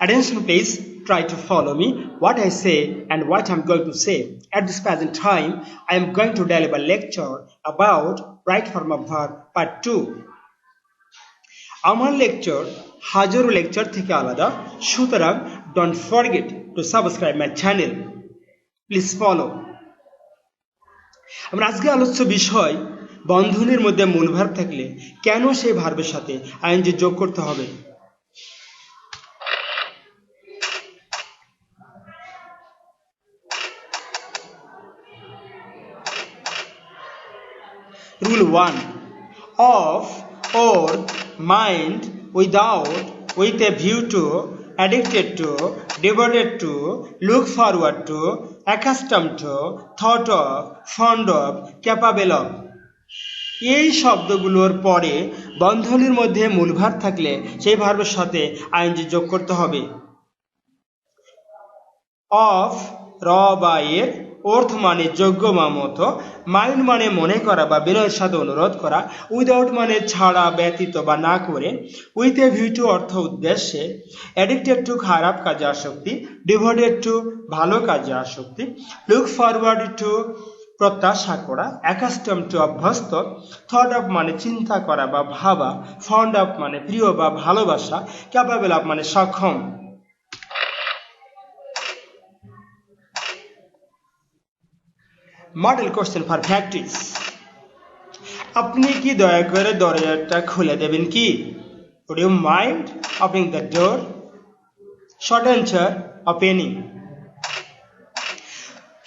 Attention please, try to follow me what I say and what I'm going to say. At this present time, I am going to deliver lecture about right form of verb part 2. আমার lecture হাজারো lecture থেকে আলাদা সুতরাং don't forget to subscribe my channel please follow আমরা আজকে আলোচ্য বিষয় বন্ধনের মধ্যে মূল ভার্ব থাকলে কেন সেই ভার্বের সাথে আইনজি যোগ করতে হবে Rule 1 Of or mind without with a view to, addicted to, devoted to, look forward to, accustomed to, thought of, fond of, capable of. এই শব্দগুলোর পরে বন্ধনীর মধ্যে মূল ভার থাকলে সেই ভার্বের সাথে আইনজি যোগ করতে হবে অফ র বা এর অর্থ মানে যোগ্য বা মতো মাইন্ড মানে মনে করা বা বিনয়ের সাথে অনুরোধ করা উইদাউট মানে ছাড়া, ব্যতীত বা না করে উইথ এ ভিউ টু অর্থ উদ্দেশ্যে অ্যাডিক্টেড টু খারাপ কাজে আসক্তি ডিভোটেড টু ভালো কাজে আসক্তি লুক ফরওয়ার্ড টু প্রত্যাশা করা অ্যাকাস্টম টু অভ্যস্ত থট অফ মানে চিন্তা করা বা ভাবা ফন্ড অফ মানে প্রিয় বা ভালোবাসা ক্যাপাবেল অফ মানে সক্ষম। মডেল কোশ্চেন ফর প্র্যাকটিস আপনি কি দয়া করে দরজাটা খুলে দেবেন কি? Would you mind opening the door short answer opening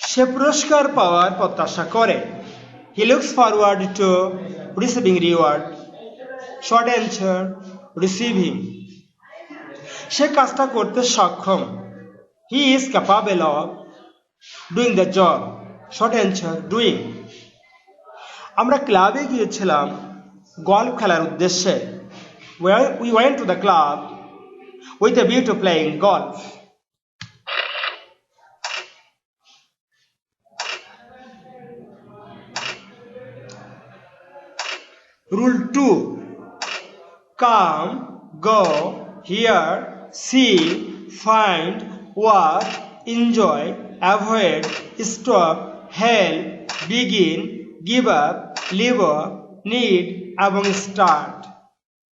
সে পুরস্কার পাওয়ার প্রত্যাশা করে। He looks forward to receiving reward short answer receiving সে কাজটা করতে সক্ষম। He is capable of doing the job short answer doing আমরা ক্লাবে গিয়েছিলাম গল্ফ খেলার উদ্দেশ্যে। We went to the club with a view to playing golf Rule 2 Come, go, hear, see, find, watch, enjoy, avoid, stop, help, begin, give up, leave up, need এবং start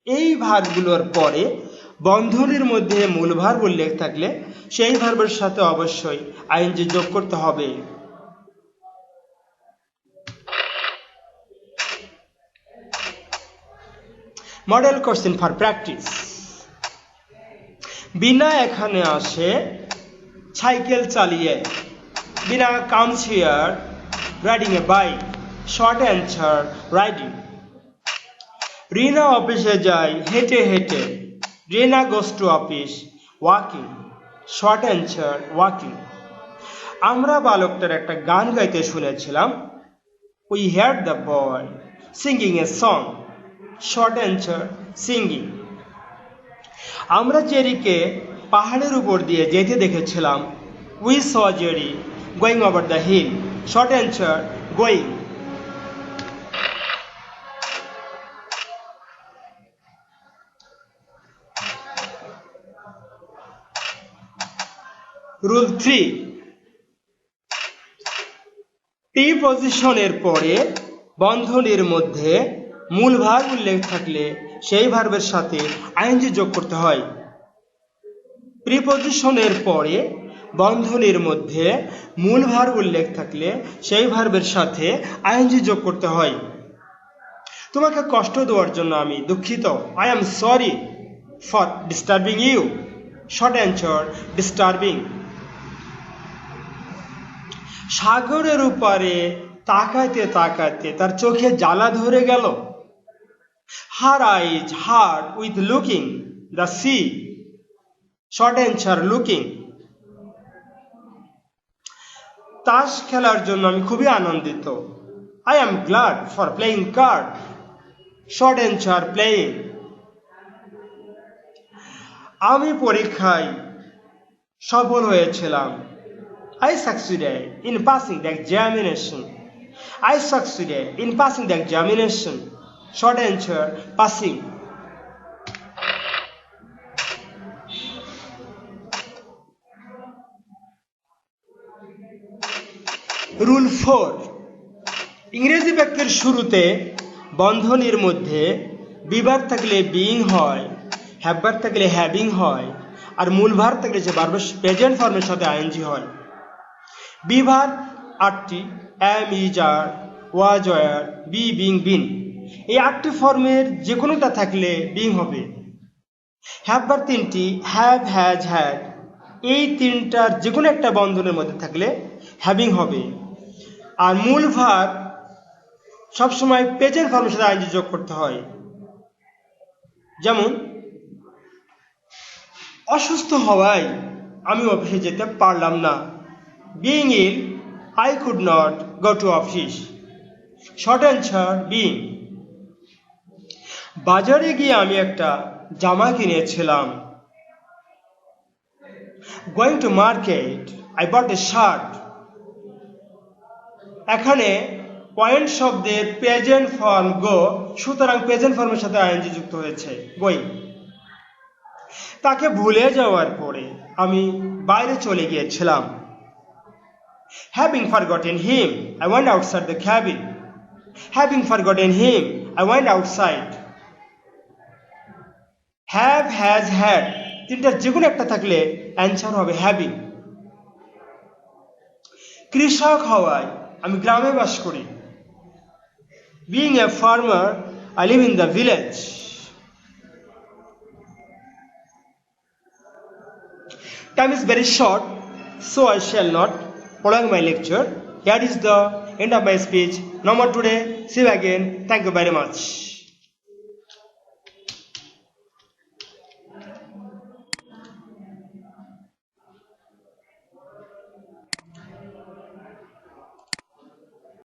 এই ভার্বগুলোর পরে বন্ধনীর মধ্যে মূল ভার্ব উল্লেখ থাকলে সেই ভার্বের সাথে অবশ্যই আইনজি যোগ করতে হবে। Model question for practice Bina এখানে আসে সাইকেল চালিয়ে। Bina comes here riding a bike short answer riding Rina অফিসে যায় হেঁটে হেঁটে। Rina goes to office walking short answer walking আমরা বালকটার একটা গান গাইতে শুনেছিলাম। We hear the boy singing a song short answer singing আমরা জেরিকে পাহাড়ের উপর দিয়ে যেতে দেখেছিলাম। We saw Jerry going over the hill short answer going rule three টি পরে বন্ধনীর মধ্যে মূল ভার উল্লেখ থাকলে সেই ভার্বের সাথে আইনজি যোগ করতে হয়। প্রিপজিশনের পরে বন্ধনীর মধ্যে মূল ভার উল্লেখ থাকলে সেই ভার্বের সাথে আইনজি যোগ করতে হয়। তোমাকে কষ্ট দেওয়ার জন্য আমি দুঃখিত। I am sorry for disturbing you short answer disturbing সাগরের উপরে তাকাতে তাকাতে তার চোখে জ্বালা ধরে গেল। Her eyes hurt with looking the sea short answer looking তাস খেলার জন্য আমি খুবই আনন্দিত। I am glad for playing card short answer playing আমি পরীক্ষায় সফল হয়েছিলাম। I succeeded in passing the examination I succeeded in passing the examination short answer passing rule four. ইংরেজি বাক্যের শুরুতে বন্ধনীর মধ্যে বিবার থাকলে বিইং হয় হ্যাববার থাকলে হ্যাভিং হয়, আর মূল ভার থাকলে যে বারবার প্রেজেন্ট ফর্মের সাথে আইএনজি হয়। বিভার আটটি am is are was were be being been এই আটটি ফর্মের যে কোনোটা থাকলে বিং হবে। হ্যাববার তিনটি হ্যাভ হ্যাজ হ্যাড এই তিনটার যে কোনো একটা বন্ধনের মধ্যে থাকলে হ্যাভিং হবে। আর মূল ভার সবসময় পেজের ফর্মের সাথে আইনজি যোগ করতে হয়। যেমন, অসুস্থ হওয়ায় আমি অফিসে যেতে পারলাম না। Being ill I could not go to office short answer being বাজারে গিয়ে আমি একটা জামা কিনেছিলাম। Going to market I bought a shirt এখানে পয়েন্ট শব্দের প্রেজেন্ট ফর্ম গো সুতরাং প্রেজেন্ট ফর্মের সাথে আইএনজি যুক্ত হয়েছে গোয়িং তাকে ভুলে যাওয়ার পরে আমি বাইরে চলে গিয়েছিলাম। Having forgotten him I went outside the cabin having forgotten him I went outside have has had তিনটার যে কোনো একটা থাকলে অ্যান্সার হবে হ্যাভিং কৃষক হওয়ায় আমি গ্রামে বাস করি being a farmer I live in the village Time is very short, so I shall not prolong my lecture. Here is the end of my speech. No more today. See you again. Thank you very much.